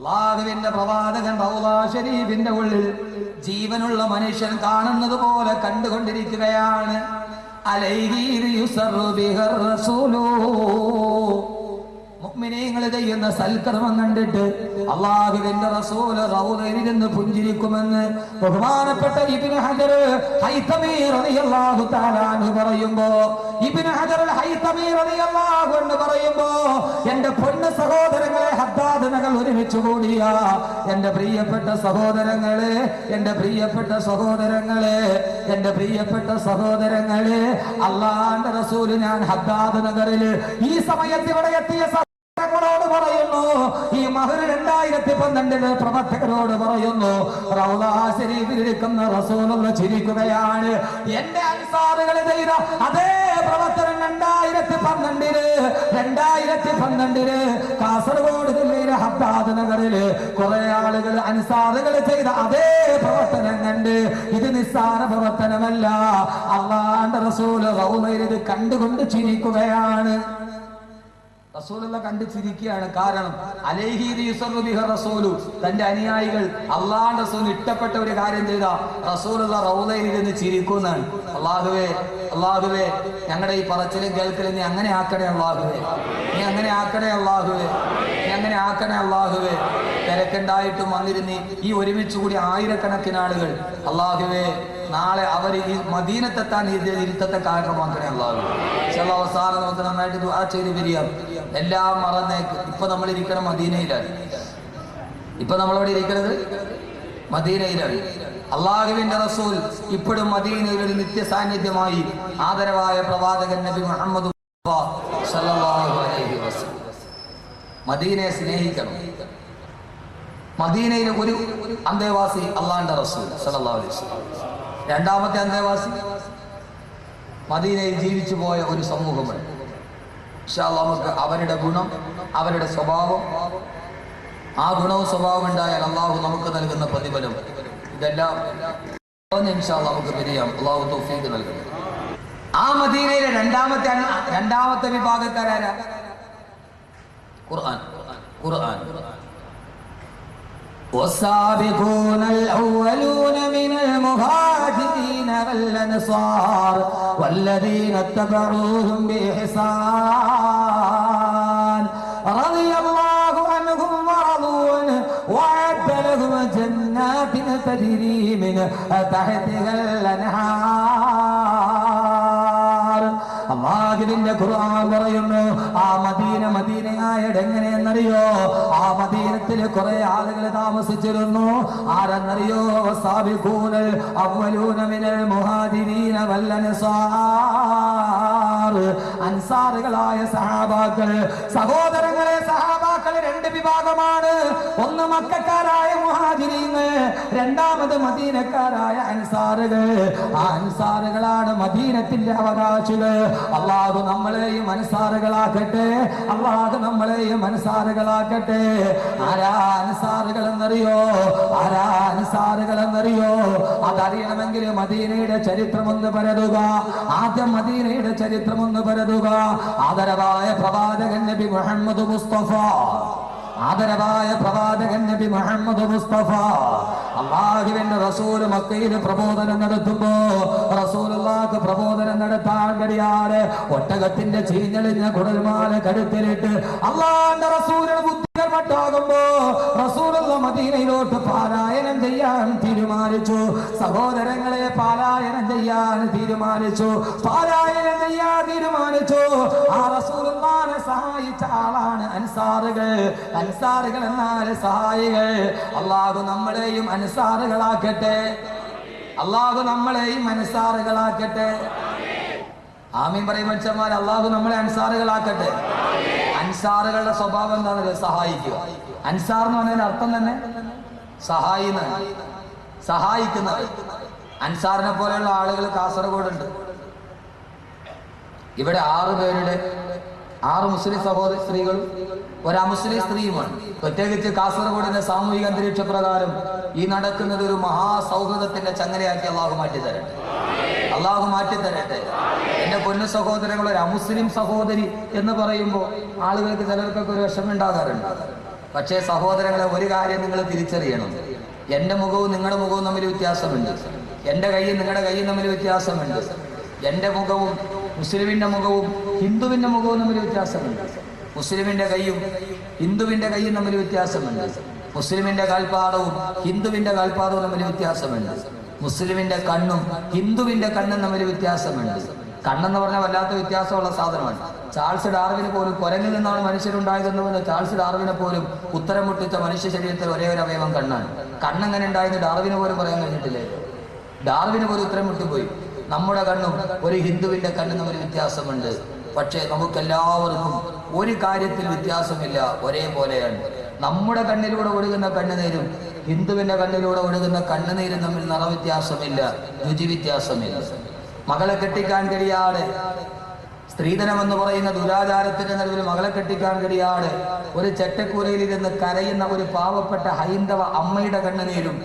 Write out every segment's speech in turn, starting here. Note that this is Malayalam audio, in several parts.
അള്ളാഹുവിന്റെ പ്രവാചകൻ ഷരീഫിന്റെ ഉള്ളിൽ ജീവനുള്ള മനുഷ്യൻ കാണുന്നത് പോലെ കണ്ടുകൊണ്ടിരിക്കുകയാണ്. അലൈഹി മുഅ്മിനീങ്ങൾ ചെയ്യുന്ന സൽക്കർമ്മം കണ്ടിട്ട് അള്ളാഹുവിന്റെ റസൂൽ റൗലയിരുന്ന് പുഞ്ചിരിക്കുമെന്ന് ബഹുമാനപ്പെട്ട ഇബ്നു ഹജർ ഹൈതമീ റളിയല്ലാഹു തആല അൻഹു പറയുമ്പോ ഇബ്നു ഹജർ ഹൈതമീ റളിയല്ലാഹു എന്ന് പറയുമ്പോ എന്റെ പൊന്ന സഹോദരങ്ങളെ ഹദ്ദാദ് നഗർ ഒരുമിച്ച് കൂടിയ. എന്റെ പ്രിയപ്പെട്ട സഹോദരങ്ങളെ എന്റെ പ്രിയപ്പെട്ട സഹോദരങ്ങളെ എന്റെ പ്രിയപ്പെട്ട സഹോദരങ്ങളെ അള്ളാന്റെ റസൂൽ ഞാൻ ഹദ്ദാദ് നഗറിൽ ഈ സമയത്ത് ഇവിടെ എത്തിയ പന്ത്രണ്ടിന് പ്രവർത്തകരോട് പറയുന്നു റൗദാശരീഫിലിരിക്കുന്ന റസൂലുള്ള ചിരിക്കുകയാണ്. എന്റെ അൻസാറുകൾ ചെയ്ത അതേ പ്രവർത്തനം രണ്ടായിരത്തി പന്ത്രണ്ടിൽ രണ്ടായിരത്തി പന്ത്രണ്ടിൽ കാസർഗോഡ് ജില്ലയിലെ ഹബ്ബാദ് നഗറിൽ കുറെ ആളുകൾ അൻസാറുകൾ ചെയ്ത അതേ പ്രവർത്തനം കണ്ട് ഇത് നിസ്സാര പ്രവർത്തനമല്ല. അള്ളാന്റെ റസൂൽ റൗളയിൽ ഇത് കണ്ടുകൊണ്ട് ചിരിക്കുകയാണ്. റസൂലുള്ള കണ്ടു ചിരിക്കുകയാണ് കാരണം റസൂലു തന്റെ അനുയായികൾ അള്ളാഹ് റസൂൽ ഇഷ്ടപ്പെട്ട ഒരു കാര്യം ചെയ്ത റസൂലുള്ള റൗലയിൽ ഇരുന്ന് ചിരിക്കുന്നതാണ്. അള്ളാഹുവേ അള്ളാഹുവേ ഞങ്ങളുടെ ഈ പറച്ചിലും കേൾക്കലും നീ അങ്ങനെ ആക്കണേ അള്ളാഹുവേ. നീ അങ്ങനെ ആക്കണേ അള്ളാഹുവേ. നീ അങ്ങനെ ആക്കണേ അള്ളാഹുവേ. തിരക്കുണ്ടായിട്ടും വന്നിരുന്ന് ഈ ഒരുമിച്ച് കൂടി ആയിരക്കണക്കിന് ആളുകൾ അള്ളാഹുവേ നാളെ അവർ ഈ മദീനത്തെത്താൻ ഇരുത്തത്തെ കാരണമാക്കണേ അള്ളാഹു അവസാനം നമുക്ക് നന്നായിട്ട് ദുആ ചെയ്ത് പിരിയാം. എല്ലാം മറന്നേക്ക് ഇപ്പൊ നമ്മൾ ഇരിക്കണം മദീനയിലാണ്. ഇപ്പൊ നമ്മളവിടെ ഇരിക്കുന്നത് മദീനയിലാണ്. അള്ളാഹുവിന്റെ റസൂൽ ഇപ്പോഴും മദീനയിൽ ഒരു നിത്യ സാന്നിധ്യമായി ആദരവായ പ്രവാചകൻ നബി മുഹമ്മദ് മദീനയെ സ്നേഹിക്കണം. മദീനയിലെ ഒരു അന്തേവാസി അള്ളാന്റെ റസൂൽ അലൈഹി രണ്ടാമത്തെ അന്തേവാസി മദീനയിൽ ജീവിച്ചു പോയ ഒരു സമൂഹമുണ്ട് ഇൻഷാ അല്ലാഹ് നമുക്ക് അവരുടെ ഗുണം അവരുടെ സ്വഭാവം ആ ഗുണവും സ്വഭാവം ഉണ്ടായാൽ അള്ളാഹു നമുക്ക് നൽകുന്ന പ്രതിഫലം ഇതെല്ലാം പറഞ്ഞ് ഇൻഷാ അല്ലാഹ് നമുക്ക് പിരിയാം അള്ളാഹു തൗഫീഖ് നൽകുന്നു ആ മദീനയിലെ രണ്ടാമത്തെ അന- രണ്ടാമത്തെ വിഭാഗക്കാരാരാ ഖുർആൻ ഖുർആൻ والسابقون الأولون من المهاجرين والأنصار والذين اتبعوهم بإحسان. رضي الله عنهم ورضوا عنه وأعد لهم جنات تجري من تحتها الأنهار. അള്ളാഹുവിന്റെ ഖുർആൻ പറയുന്നു ആ മദീന മദീനയായത് എങ്ങനെയെന്നറിയോ? ആ മദീനത്തിൽ കുറെ ആളുകൾ താമസിച്ചിരുന്നു. ആരെന്നറിയോ? സാബിഖൂനൽ അവ്വലൂന മിനൽ മുഹാജിരീന വല്ലനസാർ അൻസാറുകളായ സഹാബാക്കൾ സഹോദരങ്ങളെ സഹാബാക്കൾ രണ്ട് വിഭാഗമാണ്. ഒന്ന് മക്കാരായ മുഹാജിരീങ്ങൾ രണ്ടാമത് മദീനക്കാരായ അൻസാറുകൾ ആ അൻസാറുകളാണ് മദീനത്തിന്റെ അവകാശികൾ അള്ളാഹു നമ്മളെയും അൻസാറുകളാക്കട്ടെ. അള്ളാഹു നമ്മളെയും അൻസാറുകളാക്കട്ടെ. ആരാ അൻസാറുകൾ എന്നറിയോ ആരാ അൻസാറുകൾ എന്നറിയോ അതറിയണമെങ്കിൽ മദീനയുടെ ചരിത്രം ഒന്ന് പരതുക. ആദ്യം മദീനയുടെ ചരിത്രം ഒന്ന് പരതുക. ആദരവായ പ്രവാചകൻ നബി മുഹമ്മദ് മുസ്തഫ. ആദരവായ പ്രവാചകൻ നബി മുഹമ്മദ് മുസ്തഫ. അള്ളാഹുവിന്റെ റസൂൽ മക്കയിൽ പ്രബോധനം നടത്തുമ്പോ റസൂലുള്ളാഹ് പ്രബോധനം നടത്താൻ കഴിയാതെ ഒട്ടകത്തിന്റെ ചീഞ്ഞളിഞ്ഞ കുടൽമാല കരുത്തിലിട്ട് അള്ളാന്റെ റസൂലിന് ബുദ്ധികൾ റസൂലുള്ള മദീനയിലോട്ട് പാരായണം ചെയ്യാൻ തീരുമാനിച്ചു. സഹോദരങ്ങളെ പാരായണം ചെയ്യാൻ തീരുമാനിച്ചു. പാരായണം ചെയ്യാൻ തീരുമാനിച്ചു. ആ റസൂലുള്ളാനെ സഹായിച്ച ആളാണ് അൻസാറുകൾ. അൻസാറുകൾ എന്നാൽ സഹായികൾ. അള്ളാഹു നമ്മളെയും അൻസാറുകളാക്കട്ടെ. അള്ളാഹു നമ്മളെയും അൻസാറുകളാക്കട്ടെ. ആമീൻ പറയും മനുഷ്യന്മാർ അള്ളാഹു നമ്മളെ അൻസാറുകളാക്കട്ടെ. അൻസാറുകളുടെ സ്വഭാവം എന്താണെന്ന് സഹായിക്കുക. അൻസാർ എന്ന് പറഞ്ഞതിന് അർത്ഥം തന്നെ സഹായിന്ന്. സഹായിക്കുന്ന. അൻസാറിനെ പോലെയുള്ള ആളുകൾ കാസർഗോഡുണ്ട്. ഇവിടെ ആറ് പേരുടെ ആറ് മുസ്ലിം സഹോദര സ്ത്രീകളും ഒരു മുസ്ലിം സ്ത്രീയുമാണ്. പ്രത്യേകിച്ച് കാസർഗോഡിന്റെ സാമൂഹിക അന്തരീക്ഷ പ്രകാരം ഈ നടക്കുന്നത് ഒരു മഹാസൗഹൃദത്തിന്റെ ചങ്ങലയാക്കി അള്ളാഹു മാറ്റി തരട്ടെ അള്ളാഹു മാറ്റി തരട്ടെ. എന്റെ പൊന്നു സഹോദരങ്ങൾ ഒരു അമുസ്ലിം സഹോദരി എന്ന് പറയുമ്പോൾ ആളുകൾക്ക് ചിലർക്കൊക്കെ ഒരു വിഷമം ഉണ്ടാകാറുണ്ട് പക്ഷേ സഹോദരങ്ങളെ ഒരു കാര്യം നിങ്ങൾ തിരിച്ചറിയണം. എന്റെ മുഖവും നിങ്ങളുടെ മുഖവും തമ്മിൽ വ്യത്യാസമുണ്ട്. എന്റെ കൈയും നിങ്ങളുടെ കൈയും തമ്മിൽ വ്യത്യാസമുണ്ട്. എന്റെ മുഖവും മുസ്ലിമിന്റെ മുഖവും ഹിന്ദുവിന്റെ മുഖവും തമ്മിൽ വ്യത്യാസമുണ്ട്. മുസ്ലിമിന്റെ കൈയും ഹിന്ദുവിന്റെ കൈയും തമ്മിൽ വ്യത്യാസമുണ്ട്. മുസ്ലിമിന്റെ കാൽപാദവും ഹിന്ദുവിന്റെ കാൽപാദവും തമ്മിൽ വ്യത്യാസമുണ്ട്. മുസ്ലിമിന്റെ കണ്ണും ഹിന്ദുവിന്റെ കണ്ണും തമ്മിൽ വ്യത്യാസമുണ്ട്. കണ്ണെന്ന് പറഞ്ഞാൽ വല്ലാത്ത വ്യത്യാസമുള്ള സാധനമാണ്. ചാൾസ് ഡാർവിന് പോലും കുരങ്ങിൽ നിന്നാണ് മനുഷ്യരുണ്ടായതെന്ന് ചാൾസ് ഡാർവിനെ പോലും ഉത്തരം മുട്ടിച്ച മനുഷ്യ ശരീരത്തിൽ ഒരേ ഒരു അവയവം കണ്ണാണ്. കണ്ണെങ്ങനെ ഉണ്ടായെന്ന് ഡാർവിന് പോലും പറയാൻ കഴിഞ്ഞിട്ടില്ലേ? ഡാർവിന് പോലും ഉത്തരം മുട്ടിപ്പോയി. നമ്മുടെ കണ്ണും ഒരു ഹിന്ദുവിന്റെ കണ്ണും തമ്മിൽ വ്യത്യാസമുണ്ട്. പക്ഷേ നമുക്കെല്ലാവർക്കും ഒരു കാര്യത്തിൽ വ്യത്യാസമില്ല. ഒരേപോലെയാണ്. നമ്മുടെ കണ്ണിലൂടെ ഒഴുകുന്ന കണ്ണുനീരും ഹിന്ദുവിന്റെ കണ്ണിലൂടെ ഒഴുകുന്ന കണ്ണുനീരും തമ്മിൽ നിറവ്യത്യാസമില്ല രുചി വ്യത്യാസമില്ല മകളെ കെട്ടിക്കാൻ കഴിയാതെ സ്ത്രീധനം എന്ന് പറയുന്ന ദുരാചാരത്തിന്റെ നടുവിൽ മകളെ കെട്ടിക്കാൻ കഴിയാതെ ഒരു ചെട്ടക്കൂരയിൽ ഇരുന്ന് കരയുന്ന ഒരു പാവപ്പെട്ട ഹൈന്ദവ അമ്മയുടെ കണ്ണുനീരും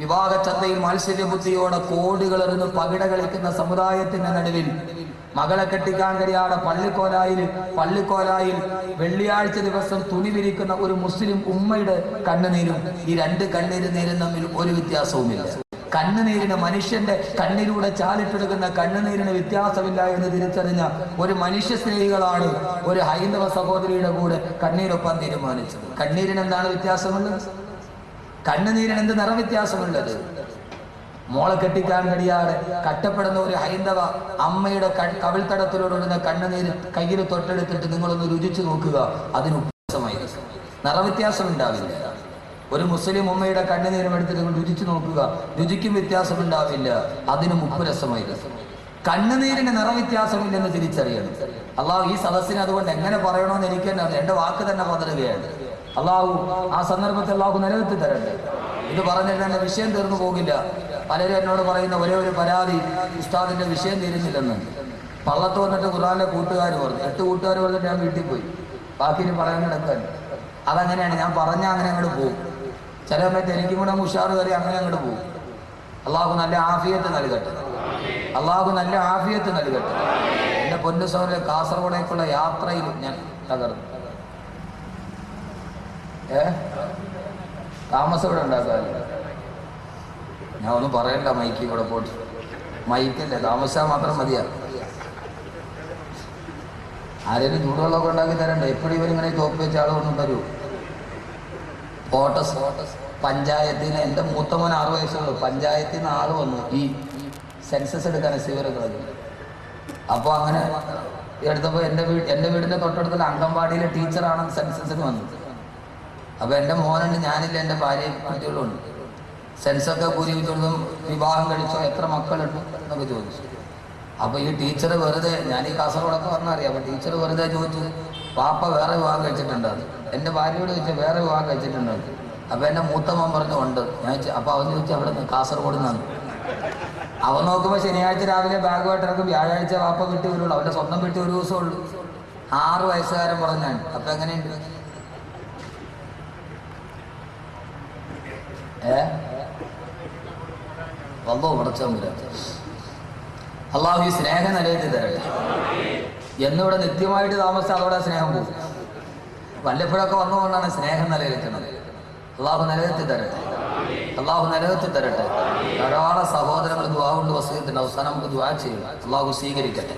വിവാഹ ചന്തയിൽ മാത്സര്യബുദ്ധിയോടെ കോടികൾ എറിഞ്ഞ് പകിട കളിക്കുന്ന സമുദായത്തിന്റെ നടുവിൽ മകളെ കെട്ടിക്കാൻ കഴിയാതെ പള്ളിക്കോലായിൽ പള്ളിക്കോലായിൽ വെള്ളിയാഴ്ച ദിവസം തുണി വിരിക്കുന്ന ഒരു മുസ്ലിം ഉമ്മയുടെ കണ്ണുനീരും ഈ രണ്ട് കണ്ണീര് തമ്മിൽ ഒരു വ്യത്യാസവുമില്ല. കണ്ണുനീരിന് മനുഷ്യന്റെ കണ്ണിലൂടെ ചാലിട്ടെടുക്കുന്ന കണ്ണുനീരിന് വ്യത്യാസമില്ല എന്ന് തിരിച്ചറിഞ്ഞ ഒരു മനുഷ്യ സ്നേഹികളാണ് ഒരു ഹൈന്ദവ സഹോദരിയുടെ കൂടെ കണ്ണീരൊപ്പം തീരുമാനിച്ചത്. കണ്ണീരിന് എന്താണ് വ്യത്യാസമുള്ളത് കണ്ണുനീരിന് എന്ത് നിറവ്യത്യാസമുള്ളത്? മോളെ കെട്ടിക്കാൻ കഴിയാതെ കട്ടപ്പെടുന്ന ഒരു ഹൈന്ദവ അമ്മയുടെ കവിൾത്തടത്തിലോടുന്ന കവിൾത്തടത്തിലൂടെ കണ്ണുനീര് കയ്യിൽ തൊട്ടെടുത്തിട്ട് നിങ്ങളൊന്ന് രുചിച്ചു നോക്കുക. അതിന് ഉപയോഗമായി നിറവ്യത്യാസം ഉണ്ടാവില്ല ഒരു മുസ്ലിം ഉമ്മയുടെ കണ്ണുനീരം എടുത്തിട്ട് രുചിച്ചു നോക്കുക. രുചിക്കും വ്യത്യാസം ഉണ്ടാവില്ല അതിന് മുപ്പ് രസമായി കണ്ണുനീരിന് നിറവ്യത്യാസമില്ലെന്ന് തിരിച്ചറിയണം. അള്ളാഹു ഈ സദസ്സിനെ അതുകൊണ്ട് എങ്ങനെ പറയണമെന്ന് എനിക്ക് തന്നെ അറിയാം. വാക്ക് തന്നെ പതറുകയാണ്. അള്ളാഹു ആ സന്ദർഭത്തിൽ അള്ളാഹു നിലനിർത്തി തരട്ടെ. ഇത് പറഞ്ഞിട്ട് എന്റെ വിഷയം തീർന്നു പോകില്ല. പലരും എന്നോട് പറയുന്ന ഒരേ ഒരു പരാതി ഉസ്താദിന്റെ വിഷയം തീരുന്നില്ലെന്ന്. പള്ളത്ത് വന്നിട്ട് ഖുറാനിലെ കൂട്ടുകാർ പറഞ്ഞു. എട്ട് കൂട്ടുകാർ പറഞ്ഞിട്ട് ഞാൻ വീട്ടിൽ പോയി. ബാക്കി പറയാൻ കിടക്കാൻ അതങ്ങനെയാണ്. ഞാൻ പറഞ്ഞാൽ അങ്ങനെ അങ്ങോട്ട് പോകും ചില സമയത്ത് എനിക്കും കൂടെ ഉഷാറ് കയറി അങ്ങനെ അങ്ങോട്ട് പോകും അള്ളാഹു നല്ല ആഫിയത്ത് നൽകട്ടെ. അള്ളാഹു നല്ല ആഫിയത്ത് നൽകട്ടെ. എന്റെ പൊന്നു സൗര കാസർഗോഡേക്കുള്ള യാത്രയിൽ ഞാൻ തകർന്നു. ഏ? താമസം ഇവിടെ ഉണ്ടാക്കാറില്ല ഞാൻ ഒന്നും പറയണ്ട മൈക്ക് ഇവിടെ പോട്ട്. മൈക്കല്ലേ താമസിച്ചാൽ മാത്രം മതിയാ. ആരെങ്കിലും ചൂടുവെള്ളമൊക്കെ ഉണ്ടാക്കി തരണ്ടേ? എപ്പോഴും ഇവരിങ്ങനെ തോപ്പ് വെച്ച ആളുകൊണ്ടും തരൂ. ഓട്ടസ് പഞ്ചായത്തിന് എന്റെ മൂത്തമോൻ ആറ് വയസ്സുള്ളൂ. പഞ്ചായത്തിൽ നിന്ന് വന്നു. ഈ സെൻസസ് എടുക്കാൻ സീവറുകളത് അപ്പോൾ അങ്ങനെ എടുത്തപ്പോൾ എന്റെ വീട് എന്റെ വീടിന്റെ തൊട്ടടുത്തുള്ള അംഗൻവാടിയിലെ ടീച്ചറാണ് സെൻസസിന് വന്നത്. അപ്പോൾ എന്റെ മോനുണ്ട് ഞാനില്ല എന്റെ ഭാര്യയും കുട്ടികളും ഉണ്ട്. സെൻസൊക്കെ പൂരിപ്പിച്ചുകൊണ്ടും വിവാഹം കഴിച്ചോ എത്ര മക്കളുണ്ട് എന്നൊക്കെ ചോദിച്ചു. അപ്പോൾ ഈ ടീച്ചർ വെറുതെ ഞാൻ ഈ കാസർഗോഡൊക്കെ പറഞ്ഞറിയാം അപ്പോൾ ടീച്ചർ വെറുതെ ചോദിച്ചു പാപ്പ വേറെ വിവാഹം കഴിച്ചിട്ടുണ്ട്? അത് എന്റെ ഭാര്യയോട് ചോദിച്ചു വേറെ വിവാഹം കഴിച്ചിട്ടുണ്ട്? അപ്പോൾ എന്റെ മൂത്തമ്മൻ പറഞ്ഞു ഉണ്ട്. ഞാൻ അപ്പോൾ അവൻ ചോദിച്ചു അവിടെ നിന്ന് കാസർഗോഡ് നിന്നാണ്. അവൻ നോക്കുമ്പോൾ ശനിയാഴ്ച രാവിലെ ബാഗുമായിട്ട് ഇറക്കും വ്യാഴാഴ്ച വാപ്പ വീട്ടിൽ വരുള്ളൂ. അവന്റെ സ്വന്തം വീട്ടിൽ ഒരു ദിവസം ഉള്ളൂ. ആറ് വയസ്സുകാരൻ പറഞ്ഞാണ് അപ്പം എങ്ങനെയുണ്ട്? ഏ? വന്നോ പടച്ചോമ്പുര അള്ളാഹു ഈ സ്നേഹം നിലനിർത്തി തരട്ടെ. എന്നിവിടെ നിത്യമായിട്ട് താമസിച്ചാൽ അതോടെ സ്നേഹം പോകും. വല്ലപ്പോഴൊക്കെ വന്നുകൊണ്ടാണ് സ്നേഹം നിലനിൽക്കുന്നത് അള്ളാഹു നിലനിർത്തി തരട്ടെ. അള്ളാഹു നിലനിർത്തി തരട്ടെ. ധാരാളം സഹോദരങ്ങൾ ദുവാ കൊണ്ട് വസീയത്തിന്റെ അവസാനം നമുക്ക് ദുവാ ചെയ്യും അള്ളാഹു സ്വീകരിക്കട്ടെ.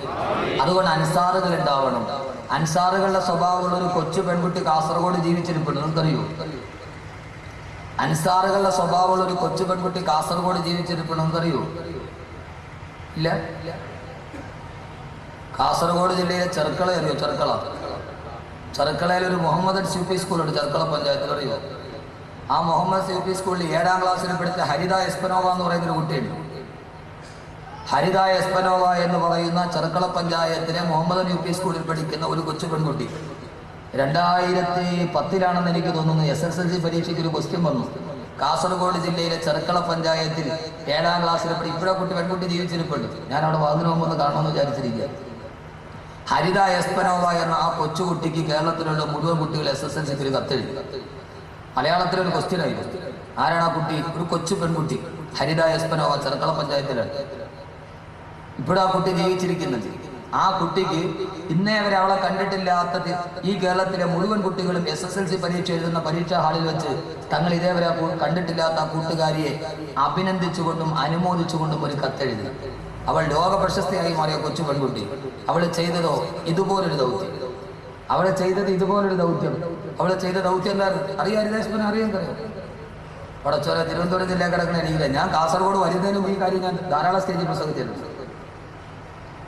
അതുകൊണ്ട് അൻസാറുകൾ ഉണ്ടാവണം. അൻസാറുകളുടെ സ്വഭാവമുള്ള ഒരു കൊച്ചു പെൺകുട്ടി കാസർഗോഡ് ജീവിച്ചിരിപ്പുണ്ട്. നിങ്ങൾക്കറിയോ? അൻസാറുകളുടെ സ്വഭാവമുള്ള ഒരു കൊച്ചു പെൺകുട്ടി കാസർഗോഡ് ജീവിച്ചിരിപ്പുണ്ട്. നിങ്ങൾക്കറിയോ? ഇല്ല. കാസർഗോഡ് ജില്ലയിലെ ചെറുക്കള അറിയോ? ചെറുക്കള. ചെറുക്കളയിൽ ഒരു മുഹമ്മദ് യു പി സ്കൂളുണ്ട്. ചെറുക്കള പഞ്ചായത്തിൽ അറിയോ ആ മുഹമ്മദ് യു പി സ്കൂളിൽ ഏഴാം ക്ലാസ്സിൽ പഠിച്ച ഹരിത എസ്പനോവ എന്ന് പറയുന്ന ഒരു കുട്ടിയുണ്ട്. ഹരിത എസ്പനോവ എന്ന് പറയുന്ന ചെറുക്കള പഞ്ചായത്തിലെ മുഹമ്മദ് യു പി സ്കൂളിൽ പഠിക്കുന്ന ഒരു കൊച്ചു പെൺകുട്ടി. രണ്ടായിരത്തി പത്തിലാണെന്ന് എനിക്ക് തോന്നുന്നു. എസ് എസ് എൽ സി പരീക്ഷയ്ക്ക് ഒരു ക്വസ്റ്റ്യൻ വന്നു. കാസർഗോഡ് ജില്ലയിലെ ചെറുക്കള പഞ്ചായത്തിൽ ഏഴാം ക്ലാസ്സിൽ പഠി ഇപ്പോഴാ കുട്ടി പെൺകുട്ടി ജീവിച്ചിരിപ്പുണ്ട്. ഞാൻ അവിടെ വാതിന് മുമ്പ് കാണുമെന്ന് വിചാരിച്ചിരിക്കുക ഹരിത എസ്പനോവ എന്ന ആ കൊച്ചുകുട്ടിക്ക് കേരളത്തിലുള്ള മുഴുവൻ കുട്ടികൾ എസ് എസ് എൽ സിക്ക് ഒരു കത്തെഴുതി. മലയാളത്തിലൊരു ക്വസ്റ്റ്യൻ ആയി. ആരാണ് ആ കുട്ടി? ഒരു കൊച്ചു പെൺകുട്ടി. ഹരിത എസ്പനോവ ചെറുക്കള പഞ്ചായത്തിലാണ്. ആ കുട്ടി ജീവിച്ചിരിക്കുന്നത്. ആ കുട്ടിക്ക് ഇന്നേ വരെ അവളെ കണ്ടിട്ടില്ലാത്ത ഈ കേരളത്തിലെ മുഴുവൻ കുട്ടികളും എസ് എസ് എൽ സി പരീക്ഷ എഴുതുന്ന പരീക്ഷാ ഹാളിൽ വെച്ച് തങ്ങൾ ഇതേവരെ കണ്ടിട്ടില്ലാത്ത ആ കൂട്ടുകാരിയെ അഭിനന്ദിച്ചുകൊണ്ടും അനുമോദിച്ചുകൊണ്ടും ഒരു കത്തെഴുതി. അവൾ ലോക പ്രശസ്തിയായി മാറിയ കൊച്ചു പെൺകുട്ടി. അവൾ ചെയ്തതോ ഇതുപോലൊരു ദൗത്യം. അവൾ ചെയ്തത് ഇതുപോലൊരു ദൗത്യം. അവൾ ചെയ്ത ദൗത്യം എന്തായിരുന്നു അറിയാം. ഹരിതേശ്വരൻ അറിയാൻ കഴിയും പടച്ചോല തിരുവനന്തപുരം ജില്ല കിടക്കണ എനിക്കില്ല ഞാൻ കാസർഗോഡ് വരുന്നതിന് ഈ കാര്യം ഞാൻ ധാരാളം സ്റ്റേജിൽ പ്രസംഗിച്ചിട്ടുണ്ട്.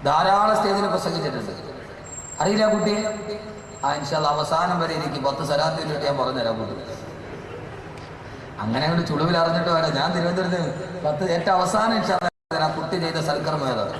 ധാരാളം സ്റ്റേജിൽ പ്രസംഗിച്ചിട്ടുണ്ട്. അറിയില്ല കുട്ടിയെ ആ ഇൻഷാല്ല അവസാനം വരെ എനിക്ക് പത്ത് സ്ഥലത്ത് വേണ്ടി ഞാൻ പറഞ്ഞുതരാൻ കുട്ടി. അങ്ങനെ അങ്ങോട്ട് ചുളിവിൽ അറിഞ്ഞിട്ട് വേണം. ഞാൻ തിരുവനന്തപുരത്ത് പത്ത് ഏറ്റവും അവസാനം ഇൻഷാല്ല ആ കുട്ടി ചെയ്ത സൽക്കർമ്മ ഏതാണ്